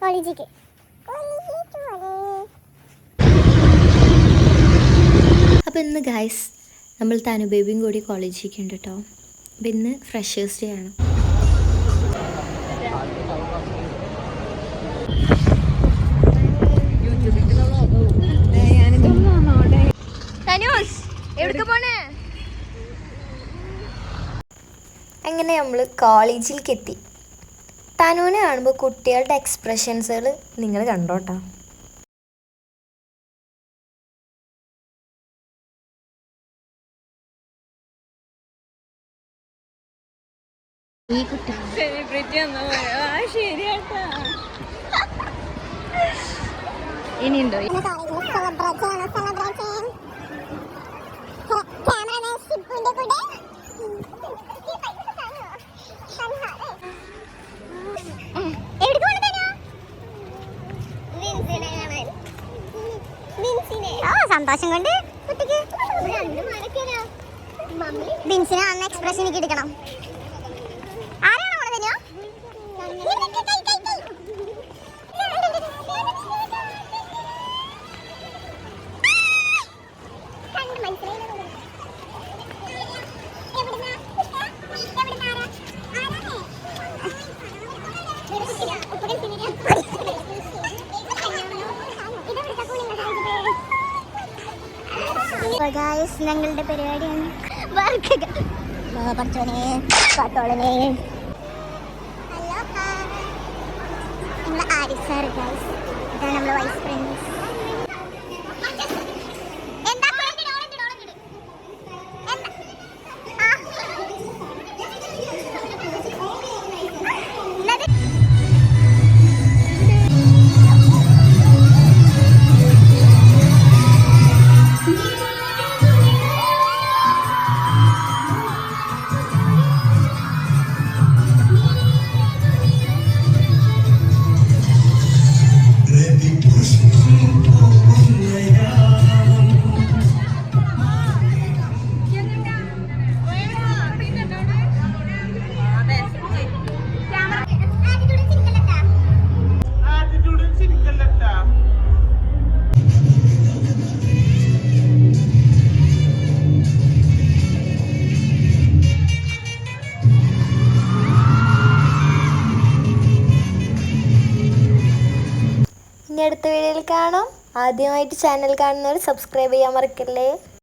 കോളേജിക്ക് അപ്പോൾ ഇന്ന് ഗായ്സ് നമ്മൾ താനു ബേബിയും കൂടി കോളേജിലേക്ക് ഉണ്ട് കേട്ടോ അപ്പോൾ ഇന്ന് ഫ്രഷേഴ്സ് ഡേ ആണ്. അങ്ങനെ നമ്മൾ കോളേജിലേക്ക് എത്തി. തനുവിനെ കാണുമ്പോൾ കുട്ടികളുടെ എക്സ്പ്രഷൻസുകൾ നിങ്ങൾ കണ്ടോട്ടോ. സെലിബ്രിറ്റി ഇനിയുണ്ടോ? ക്യാമറമാൻ ഷിബുവിന്റെ കൂടെ സന്തോഷം കൊണ്ട് കുട്ടിക്ക് ബിൻസിന് അന്ന് എക്സ്പ്രഷൻ എനിക്ക് എടുക്കണം ആരാണ് അവിടെ തന്നെയോ ഞങ്ങളുടെ പരിപാടിയാണ്. സാർ ഗൈസ് ഇതാണ് നമ്മുടെ വൈസ് പ്രിൻസ് ഇനി അടുത്ത വീഡിയോയിൽ കാണാം. ആദ്യമായിട്ട് ചാനൽ കാണുന്നവർ സബ്സ്ക്രൈബ് ചെയ്യാൻ മറക്കല്ലേ?